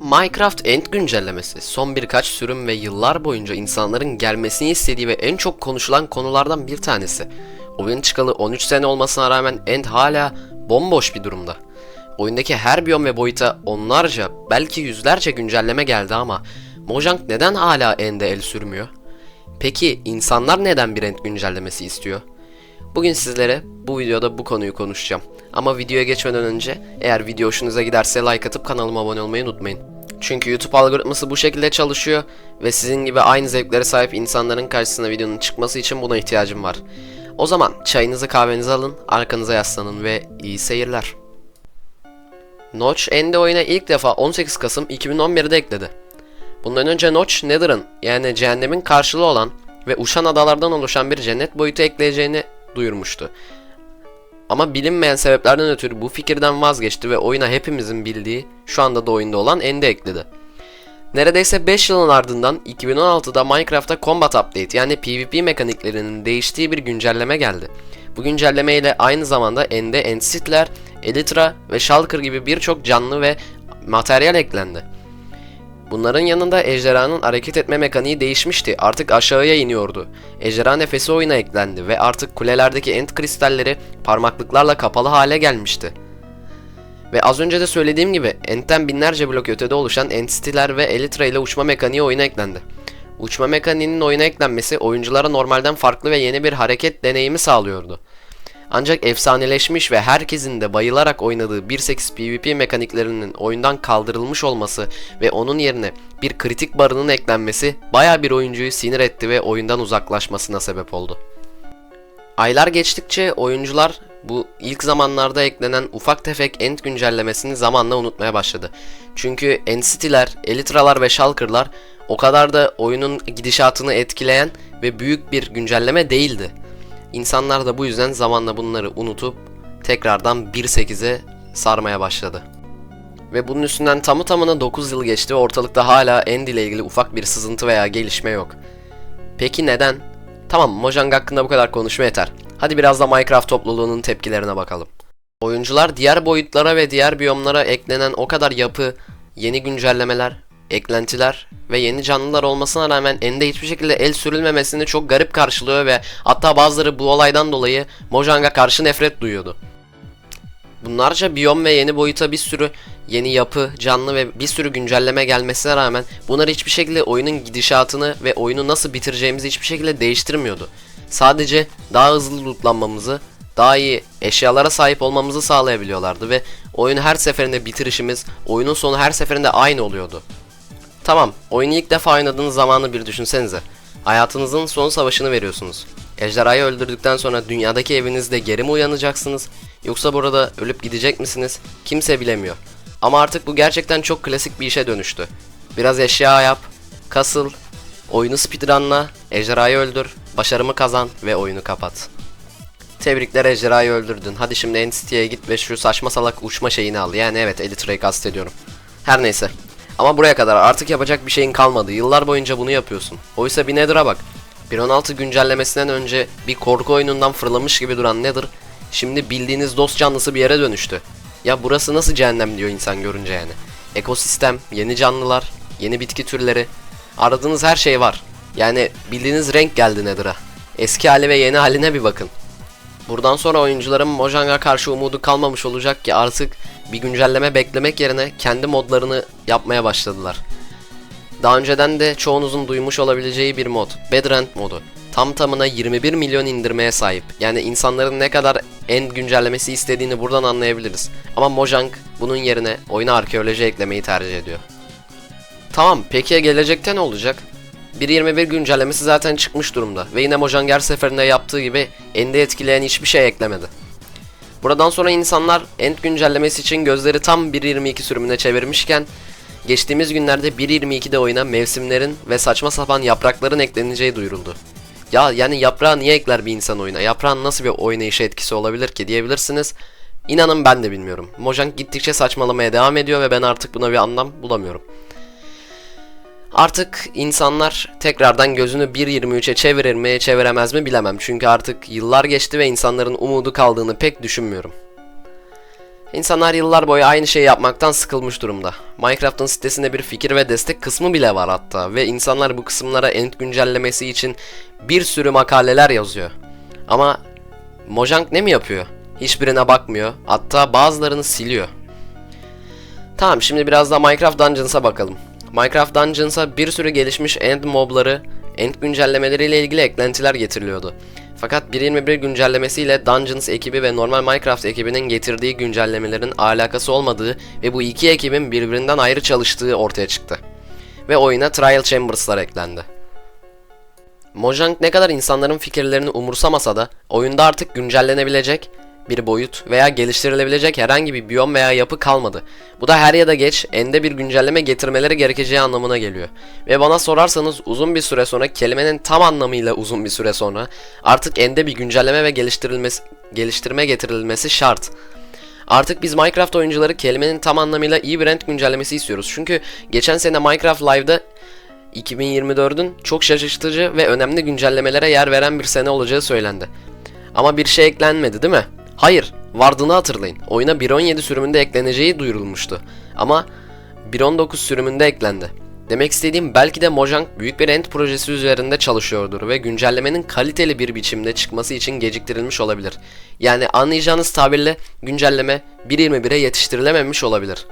Minecraft End güncellemesi son birkaç sürüm ve yıllar boyunca insanların gelmesini istediği ve en çok konuşulan konulardan bir tanesi. Oyun çıkalı 13 sene olmasına rağmen End hala bomboş bir durumda. Oyundaki her biyom ve boyuta onlarca belki yüzlerce güncelleme geldi ama Mojang neden hala End'e el sürmüyor? Peki insanlar neden bir End güncellemesi istiyor? Bugün sizlere bu videoda bu konuyu konuşacağım. Ama videoya geçmeden önce eğer video hoşunuza giderse like atıp kanalıma abone olmayı unutmayın. Çünkü YouTube algoritması bu şekilde çalışıyor ve sizin gibi aynı zevklere sahip insanların karşısına videonun çıkması için buna ihtiyacım var. O zaman çayınızı kahvenizi alın, arkanıza yaslanın ve iyi seyirler. Notch End'e oyuna ilk defa 18 Kasım 2011'de ekledi. Bundan önce Notch, Nether'ın yani cehennemin karşılığı olan ve uçan adalardan oluşan bir cennet boyutu ekleyeceğini duyurmuştu. Ama bilinmeyen sebeplerden ötürü bu fikirden vazgeçti ve oyuna hepimizin bildiği, şu anda da oyunda olan End'i ekledi. Neredeyse 5 yılın ardından 2016'da Minecraft'ta Combat Update yani PvP mekaniklerinin değiştiği bir güncelleme geldi. Bu güncelleme ile aynı zamanda End'e Endsitler, Elytra ve Shulker gibi birçok canlı ve materyal eklendi. Bunların yanında ejderhanın hareket etme mekaniği değişmişti. Artık aşağıya iniyordu. Ejderha nefesi oyuna eklendi ve artık kulelerdeki end kristalleri parmaklıklarla kapalı hale gelmişti. Ve az önce de söylediğim gibi endten binlerce blok ötede oluşan entity'ler ve elytra ile uçma mekaniği oyuna eklendi. Uçma mekaniğinin oyuna eklenmesi oyunculara normalden farklı ve yeni bir hareket deneyimi sağlıyordu. Ancak efsaneleşmiş ve herkesin de bayılarak oynadığı 1.8 PvP mekaniklerinin oyundan kaldırılmış olması ve onun yerine bir kritik barının eklenmesi baya bir oyuncuyu sinir etti ve oyundan uzaklaşmasına sebep oldu. Aylar geçtikçe oyuncular bu ilk zamanlarda eklenen ufak tefek end güncellemesini zamanla unutmaya başladı. Çünkü End-City'ler, Elytra'lar ve Shulker'lar o kadar da oyunun gidişatını etkileyen ve büyük bir güncelleme değildi. İnsanlar da bu yüzden zamanla bunları unutup tekrardan 1.8'e sarmaya başladı. Ve bunun üstünden tamı tamına 9 yıl geçti ve ortalıkta hala End ile ilgili ufak bir sızıntı veya gelişme yok. Peki neden? Tamam Mojang hakkında bu kadar konuşma yeter. Hadi biraz da Minecraft topluluğunun tepkilerine bakalım. Oyuncular diğer boyutlara ve diğer biyomlara eklenen o kadar yapı, yeni güncellemeler, eklentiler ve yeni canlılar olmasına rağmen End'e hiçbir şekilde el sürülmemesini çok garip karşılıyor ve hatta bazıları bu olaydan dolayı Mojang'a karşı nefret duyuyordu. Bunlarca biyom ve yeni boyuta bir sürü yeni yapı, canlı ve bir sürü güncelleme gelmesine rağmen bunlar hiçbir şekilde oyunun gidişatını ve oyunu nasıl bitireceğimizi hiçbir şekilde değiştirmiyordu. Sadece daha hızlı lootlanmamızı, daha iyi eşyalara sahip olmamızı sağlayabiliyorlardı ve oyunu her seferinde bitirişimiz, oyunun sonu her seferinde aynı oluyordu. Tamam, oyunu ilk defa oynadığınız zamanı bir düşünsenize. Hayatınızın son savaşını veriyorsunuz. Ejderhayı öldürdükten sonra dünyadaki evinizde geri mi uyanacaksınız? Yoksa burada ölüp gidecek misiniz? Kimse bilemiyor. Ama artık bu gerçekten çok klasik bir işe dönüştü. Biraz eşya yap, kasıl, oyunu speedrunla, ejderhayı öldür, başarımı kazan ve oyunu kapat. Tebrikler ejderhayı öldürdün. Hadi şimdi Entity'ye git ve şu saçma salak uçma şeyini al. Yani evet Elytra'yı kastediyorum. Her neyse. Ama buraya kadar artık yapacak bir şeyin kalmadı. Yıllar boyunca bunu yapıyorsun. Oysa bir Nether'a bak. 1.16 güncellemesinden önce bir korku oyunundan fırlamış gibi duran Nether şimdi bildiğiniz dost canlısı bir yere dönüştü. Ya burası nasıl cehennem diyor insan görünce yani. Ekosistem, yeni canlılar, yeni bitki türleri. Aradığınız her şey var. Yani bildiğiniz renk geldi Nether'a. Eski hali ve yeni haline bir bakın. Buradan sonra oyuncuların Mojang'a karşı umudu kalmamış olacak ki artık bir güncelleme beklemek yerine kendi modlarını yapmaya başladılar. Daha önceden de çoğunuzun duymuş olabileceği bir mod, Bedrand modu. Tam tamına 21 milyon indirmeye sahip. Yani insanların ne kadar end güncellemesi istediğini buradan anlayabiliriz. Ama Mojang bunun yerine oyuna arkeoloji eklemeyi tercih ediyor. Tamam, peki gelecekte ne olacak? 1.21 güncellemesi zaten çıkmış durumda ve yine Mojang her seferinde yaptığı gibi End'i etkileyen hiçbir şey eklemedi. Buradan sonra insanlar End güncellemesi için gözleri tam 1.22 sürümüne çevirmişken geçtiğimiz günlerde 1.22'de oyuna mevsimlerin ve saçma sapan yaprakların ekleneceği duyuruldu. Ya yani yaprağı niye ekler bir insan oyuna? Yaprağın nasıl bir oynayışa etkisi olabilir ki diyebilirsiniz. İnanın ben de bilmiyorum. Mojang gittikçe saçmalamaya devam ediyor ve ben artık buna bir anlam bulamıyorum. Artık insanlar tekrardan gözünü 1.23'e çevirir mi çeviremez mi bilemem. Çünkü artık yıllar geçti ve insanların umudu kaldığını pek düşünmüyorum. İnsanlar yıllar boyu aynı şeyi yapmaktan sıkılmış durumda. Minecraft'ın sitesinde bir fikir ve destek kısmı bile var hatta ve insanlar bu kısımlara end güncellemesi için bir sürü makaleler yazıyor. Ama Mojang ne mi yapıyor? Hiçbirine bakmıyor. Hatta bazılarını siliyor. Tamam şimdi biraz da Minecraft Dungeons'a bakalım. Minecraft Dungeons'a bir sürü gelişmiş end mobları, end güncellemeleriyle ilgili eklentiler getiriliyordu. Fakat 1.21 güncellemesiyle Dungeons ekibi ve normal Minecraft ekibinin getirdiği güncellemelerin alakası olmadığı ve bu iki ekibin birbirinden ayrı çalıştığı ortaya çıktı. Ve oyuna Trial Chambers'lar eklendi. Mojang ne kadar insanların fikirlerini umursamasa da oyunda artık güncellenebilecek bir boyut veya geliştirilebilecek herhangi bir biyom veya yapı kalmadı. Bu da her ya da geç ende bir güncelleme getirmeleri gerekeceği anlamına geliyor. Ve bana sorarsanız uzun bir süre sonra kelimenin tam anlamıyla uzun bir süre sonra artık ende bir güncelleme ve geliştirilmesi geliştirme getirilmesi şart. Artık biz Minecraft oyuncuları kelimenin tam anlamıyla iyi bir end güncellemesi istiyoruz. Çünkü geçen sene Minecraft Live'da 2024'ün çok şaşırtıcı ve önemli güncellemelere yer veren bir sene olacağı söylendi. Ama bir şey eklenmedi değil mi? Hayır, vardığını hatırlayın. Oyuna 1.17 sürümünde ekleneceği duyurulmuştu. Ama 1.19 sürümünde eklendi. Demek istediğim belki de Mojang büyük bir end projesi üzerinde çalışıyordur ve güncellemenin kaliteli bir biçimde çıkması için geciktirilmiş olabilir. Yani anlayacağınız tabirle güncelleme 1.21'e yetiştirilememiş olabilir.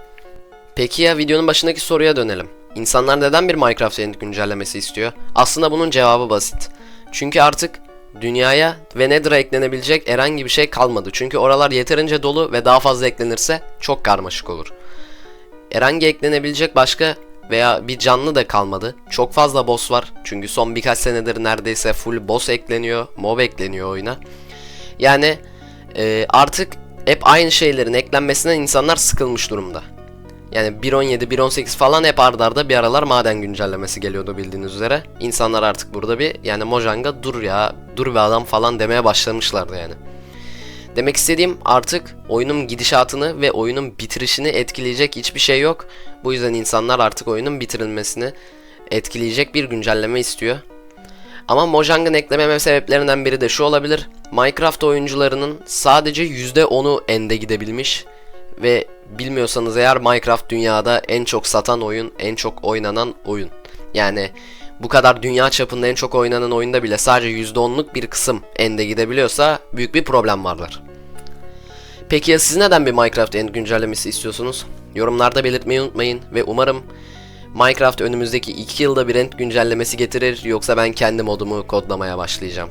Peki ya videonun başındaki soruya dönelim. İnsanlar neden bir Minecraft End güncellemesi istiyor? Aslında bunun cevabı basit. Çünkü artık dünyaya ve Nether'a eklenebilecek herhangi bir şey kalmadı. Çünkü oralar yeterince dolu ve daha fazla eklenirse çok karmaşık olur. Herhangi eklenebilecek başka veya bir canlı da kalmadı. Çok fazla boss var. Çünkü son birkaç senedir neredeyse full boss ekleniyor, mob ekleniyor oyuna. Yani e, artık hep aynı şeylerin eklenmesinden insanlar sıkılmış durumda. Yani 1.17, 1.18 falan hep ardarda arda bir aralar maden güncellemesi geliyordu bildiğiniz üzere. İnsanlar artık burada bir yani Mojang'a dur ya, dur be adam falan demeye başlamışlardı yani. Demek istediğim artık oyunun gidişatını ve oyunun bitirişini etkileyecek hiçbir şey yok. Bu yüzden insanlar artık oyunun bitirilmesini etkileyecek bir güncelleme istiyor. Ama Mojang'ın eklememe sebeplerinden biri de şu olabilir. Minecraft oyuncularının sadece %10'u ende gidebilmiş ve bilmiyorsanız eğer Minecraft dünyada en çok satan oyun, en çok oynanan oyun. Yani bu kadar dünya çapında en çok oynanan oyunda bile sadece %10'luk bir kısım ende gidebiliyorsa büyük bir problem vardır. Peki ya siz neden bir Minecraft end güncellemesi istiyorsunuz? Yorumlarda belirtmeyi unutmayın ve umarım Minecraft önümüzdeki 2 yılda bir end güncellemesi getirir yoksa ben kendi modumu kodlamaya başlayacağım.